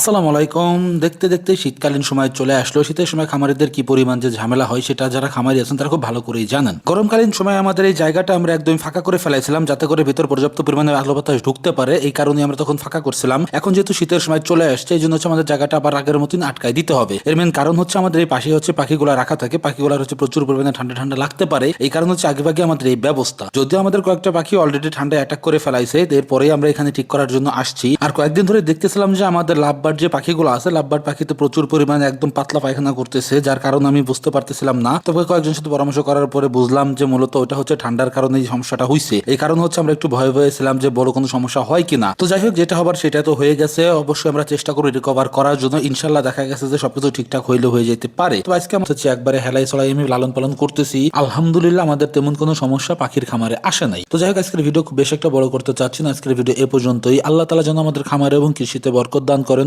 আসসালামু আলাইকুম। দেখতে দেখতে শীতকালীন সময় চলে আসলো। শীতের সময় খামারিদের কি পরিমাণ যে ঝামেলা হয়, সেটা যারা খামারি আছেন, তারা খুব ভালো করেই জানেন। গরমকালীন সময় আমাদের এই জায়গাটা আমরা একদম ফাঁকা করে ফেলাইছিলাম, যাতে করে ভিতর পর্যাপ্ত পরিমাণে আলো বাতাস ঢুকতে পারে। এই কারণে আমরা তখন ফাঁকা করছিলাম। এখন যেহেতু শীতের সময় চলে আসছে, এই জন্য হচ্ছে আমাদের জায়গাটা আবার আগের মতন আটকায় দিতে হবে। এর মেন কারণ হচ্ছে আমাদের এই পাশে হচ্ছে পাখিগুলো রাখা থাকে। পাখিগুলোর হচ্ছে প্রচুর পরিমাণে ঠান্ডা ঠান্ডা লাগতে পারে। এই কারণ হচ্ছে আগে ভাগে আমাদের এই ব্যবস্থা। যদিও আমাদের কয়েকটা পাখি অলরেডি ঠান্ডায় অ্যাটাক করে ফেলাইছে, এরপরেই আমরা এখানে ঠিক করার জন্য আসছি। আর কয়েকদিন ধরে দেখতেছিলাম যে আমাদের লাভবার যে পাখিগুলো আছে, লাভবার পাখিতে প্রচুর পরিমাণে একদম পাতলা পায়খানা করতেছে, যার কারণে আমি বুঝতে পারতেছিলাম না। তবে কয়েকজন সাথে পরামর্শ করার পরে বুঝলাম যে মূলত ওটা হচ্ছে ঠান্ডার কারণে এই সমস্যাটা হয়েছে এই কারণে হচ্ছে আমরা একটু ভয়ে ভয়ে ছিলাম যে বড় কোনো সমস্যা হয় কিনা। তো যাই হোক, যেটা হবার সেটা তো হয়ে গেছে। অবশ্যই আমরা চেষ্টা করি রিকভার করার জন্য। ইনশাল্লাহ দেখা গেছে যে সবকিছু ঠিকঠাক হইলে হয়ে যেতে পারে। তো আজকে আমরা হচ্ছে একবারে হেলাই চলাই আমি লালন পালন করতেছি। আলহামদুলিল্লাহ আমাদের তেমন কোনো সমস্যা পাখির খামারে আসে নাই। তো যাই হোক, আজকের ভিডিও খুব বেশ একটা বড় করতে চাচ্ছি না। আজকের ভিডিও এ পর্যন্তই। আল্লাহ তালা যেন আমাদের খামারে এবং কৃষিতে বরকত দান করেন।